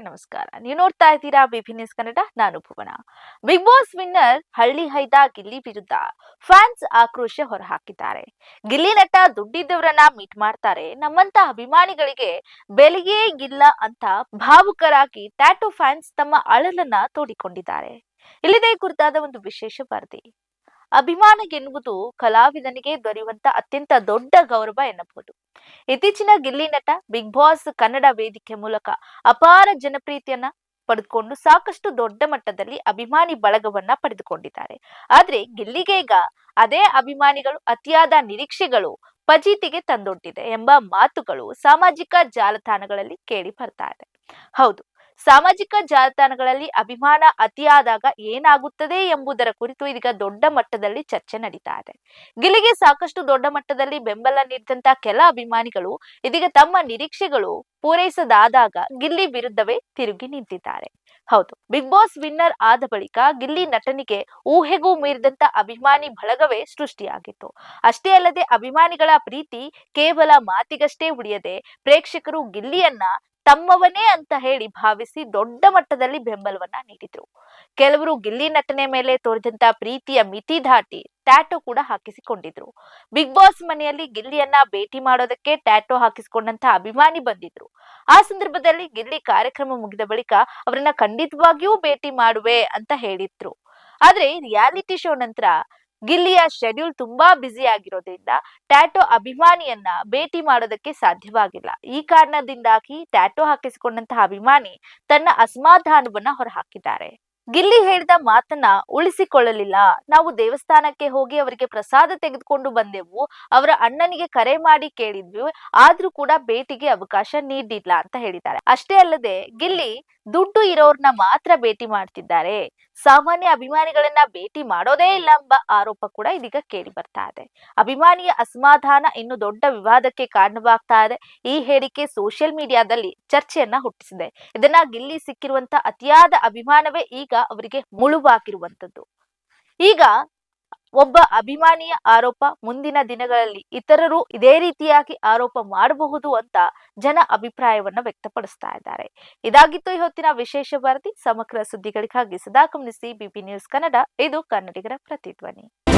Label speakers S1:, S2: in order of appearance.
S1: ನಮಸ್ಕಾರ. ನೀವು ನೋಡ್ತಾ ಇದ್ದೀರಾ ಬಿಬಿ ನ್ಯೂಸ್ ಕನ್ನಡ, ನಾನು ಭುವನ. ಬಿಗ್ ಬಾಸ್ ವಿನ್ನರ್ ಹಳ್ಳಿ ಹೈದ ಗಿಲ್ಲಿ ವಿರುದ್ಧ ಫ್ಯಾನ್ಸ್ ಆಕ್ರೋಶ ಹೊರಹಾಕಿದ್ದಾರೆ. ಗಿಲ್ಲಿ ನಟ ದುಡ್ಡಿದ್ದವರನ್ನ ಮೀಟ್ ಮಾಡ್ತಾರೆ. ನಮ್ಮಂತ ಅಭಿಮಾನಿಗಳಿಗೆ ಬೆಲೆಯೇ ಇಲ್ಲ ಅಂತ ಭಾವುಕರಾಗಿ ಟ್ಯಾಟೋ ಫ್ಯಾನ್ಸ್ ತಮ್ಮ ಅಳಲನ್ನ ತೋಡಿಕೊಂಡಿದ್ದಾರೆ. ಇಲ್ಲಿದೆ ಕುರಿತಾದ ಒಂದು ವಿಶೇಷ ವರದಿ. ಅಭಿಮಾನ ಎನ್ನುವುದು ಕಲಾವಿದನಿಗೆ ದೊರೆಯುವಂತ ಅತ್ಯಂತ ದೊಡ್ಡ ಗೌರವ ಎನ್ನಬಹುದು. ಇತ್ತೀಚಿನ ಗಿಲ್ಲಿ ನಟ, ಬಿಗ್ ಬಾಸ್ ಕನ್ನಡ ವೇದಿಕೆ ಮೂಲಕ ಅಪಾರ ಜನಪ್ರೀತಿಯನ್ನ ಪಡೆದುಕೊಂಡು ಸಾಕಷ್ಟು ದೊಡ್ಡ ಮಟ್ಟದಲ್ಲಿ ಅಭಿಮಾನಿ ಬಳಗವನ್ನ ಪಡೆದುಕೊಂಡಿದ್ದಾರೆ. ಆದ್ರೆ ಗಿಲ್ಲಿಗೆ ಅದೇ ಅಭಿಮಾನಿಗಳು, ಅತಿಯಾದ ನಿರೀಕ್ಷೆಗಳು ಪಜೀತಿಗೆ ತಂದೊಡ್ಡಿದೆ ಎಂಬ ಮಾತುಗಳು ಸಾಮಾಜಿಕ ಜಾಲತಾಣಗಳಲ್ಲಿ ಕೇಳಿ ಬರ್ತಾ ಇದೆ. ಹೌದು ಸಾಮಾಜಿಕ ಜಾಲತಾಣಗಳಲ್ಲಿ ಅಭಿಮಾನ ಅತಿಯಾದಾಗ ಏನಾಗುತ್ತದೆ ಎಂಬುದರ ಕುರಿತು ಇದೀಗ ದೊಡ್ಡ ಮಟ್ಟದಲ್ಲಿ ಚರ್ಚೆ ನಡೀತಾ ಇದೆ. ಗಿಲ್ಲಿಗೆ ಸಾಕಷ್ಟು ದೊಡ್ಡ ಮಟ್ಟದಲ್ಲಿ ಬೆಂಬಲ ನೀಡಿದಂತ ಕೆಲ ಅಭಿಮಾನಿಗಳು ಇದೀಗ ತಮ್ಮ ನಿರೀಕ್ಷೆಗಳು ಪೂರೈಸದಾದಾಗ ಗಿಲ್ಲಿ ವಿರುದ್ಧವೇ ತಿರುಗಿ ನಿಂತಿದ್ದಾರೆ. ಹೌದು, ಬಿಗ್ ಬಾಸ್ ವಿನ್ನರ್ ಆದ ಬಳಿಕ ಗಿಲ್ಲಿ ನಟನಿಗೆ ಊಹೆಗೂ ಮೀರಿದಂತ ಅಭಿಮಾನಿ ಬಳಗವೇ ಸೃಷ್ಟಿಯಾಗಿತ್ತು. ಅಷ್ಟೇ ಅಲ್ಲದೆ ಅಭಿಮಾನಿಗಳ ಪ್ರೀತಿ ಕೇವಲ ಮಾತಿಗಷ್ಟೇ ಉಳಿಯದೆ ಪ್ರೇಕ್ಷಕರು ಗಿಲ್ಲಿಯನ್ನ ತಮ್ಮವನೇ ಅಂತ ಹೇಳಿ ಭಾವಿಸಿ ದೊಡ್ಡ ಮಟ್ಟದಲ್ಲಿ ಬೆಂಬಲವನ್ನ ನೀಡಿದ್ರು. ಕೆಲವರು ಗಿಲ್ಲಿ ನಟನೆ ಮೇಲೆ ತೋರಿದಂತ ಪ್ರೀತಿಯ ಮಿತಿ ದಾಟಿ ಟ್ಯಾಟೋ ಕೂಡ ಹಾಕಿಸಿಕೊಂಡಿದ್ರು. ಬಿಗ್ ಬಾಸ್ ಮನೆಯಲ್ಲಿ ಗಿಲ್ಲಿಯನ್ನ ಭೇಟಿ ಮಾಡೋದಕ್ಕೆ ಟ್ಯಾಟೋ ಹಾಕಿಸಿಕೊಂಡಂತ ಅಭಿಮಾನಿ ಬಂದಿದ್ರು. ಆ ಸಂದರ್ಭದಲ್ಲಿ ಗಿಲ್ಲಿ ಕಾರ್ಯಕ್ರಮ ಮುಗಿದ ಬಳಿಕ ಅವರನ್ನ ಖಂಡಿತವಾಗಿಯೂ ಭೇಟಿ ಮಾಡುವೆ ಅಂತ ಹೇಳಿದ್ರು. ಆದ್ರೆ ರಿಯಾಲಿಟಿ ಶೋ ನಂತರ ಗಿಲ್ಲಿಯ ಶೆಡ್ಯೂಲ್ ತುಂಬಾ ಬ್ಯುಸಿ ಆಗಿರೋದ್ರಿಂದ ಟ್ಯಾಟೋ ಅಭಿಮಾನಿಯನ್ನ ಭೇಟಿ ಮಾಡೋದಕ್ಕೆ ಸಾಧ್ಯವಾಗಿಲ್ಲ. ಈ ಕಾರಣದಿಂದಾಗಿ ಟ್ಯಾಟೋ ಹಾಕಿಸಿಕೊಂಡಂತಹ ಅಭಿಮಾನಿ ತನ್ನ ಅಸಮಾಧಾನವನ್ನ ಹೊರಹಾಕಿದ್ದಾರೆ. ಗಿಲ್ಲಿ ಹೇಳಿದ ಮಾತನ್ನ ಉಳಿಸಿಕೊಳ್ಳಲಿಲ್ಲ. ನಾವು ದೇವಸ್ಥಾನಕ್ಕೆ ಹೋಗಿ ಅವರಿಗೆ ಪ್ರಸಾದ ತೆಗೆದುಕೊಂಡು ಬಂದೆವು. ಅವರ ಅಣ್ಣನಿಗೆ ಕರೆ ಮಾಡಿ ಕೇಳಿದ್ವಿ. ಆದ್ರೂ ಕೂಡ ಭೇಟಿಗೆ ಅವಕಾಶ ನೀಡಿಲ್ಲ ಅಂತ ಹೇಳಿದ್ದಾರೆ. ಅಷ್ಟೇ ಅಲ್ಲದೆ ಗಿಲ್ಲಿ ದುಡ್ಡು ಇರೋರ್ನ ಮಾತ್ರ ಭೇಟಿ ಮಾಡ್ತಿದ್ದಾರೆ. ಸಾಮಾನ್ಯ ಅಭಿಮಾನಿಗಳನ್ನ ಭೇಟಿ ಮಾಡೋದೇ ಇಲ್ಲ ಎಂಬ ಆರೋಪ ಕೂಡ ಇದೀಗ ಕೇಳಿ ಬರ್ತಾ ಇದೆ. ಅಭಿಮಾನಿಯ ಅಸಮಾಧಾನ ಇನ್ನು ದೊಡ್ಡ ವಿವಾದಕ್ಕೆ ಕಾರಣವಾಗ್ತಾ ಇದೆ. ಈ ಹೇಳಿಕೆ ಸೋಷಿಯಲ್ ಮೀಡಿಯಾದಲ್ಲಿ ಚರ್ಚೆಯನ್ನ ಹುಟ್ಟಿಸಿದೆ. ಇದನ್ನ ಗಿಲ್ಲಿ ಸಿಕ್ಕಿರುವಂತ ಅತಿಯಾದ ಅಭಿಮಾನವೇ ಈಗ ಅವರಿಗೆ ಮುಳುವಾಗಿರುವಂತದ್ದು ಈಗ ಒಬ್ಬ ಅಭಿಮಾನಿಯ ಆರೋಪ ಮುಂದಿನ ದಿನಗಳಲ್ಲಿ ಇತರರು ಇದೇ ರೀತಿಯಾಗಿ ಆರೋಪ ಮಾಡಬಹುದು ಅಂತ ಜನ ಅಭಿಪ್ರಾಯವನ್ನ ವ್ಯಕ್ತಪಡಿಸ್ತಾ ಇದ್ದಾರೆ. ಇದಾಗಿತ್ತು ಈ ಹೊತ್ತಿನ ವಿಶೇಷ ವರದಿ. ಸಮಗ್ರ ಸುದ್ದಿಗಳಿಗಾಗಿ ಸದಾ ಗಮನಿಸಿ ಬಿಪಿ ನ್ಯೂಸ್ ಕನ್ನಡ. ಇದು ಕನ್ನಡಿಗರ ಪ್ರತಿಧ್ವನಿ.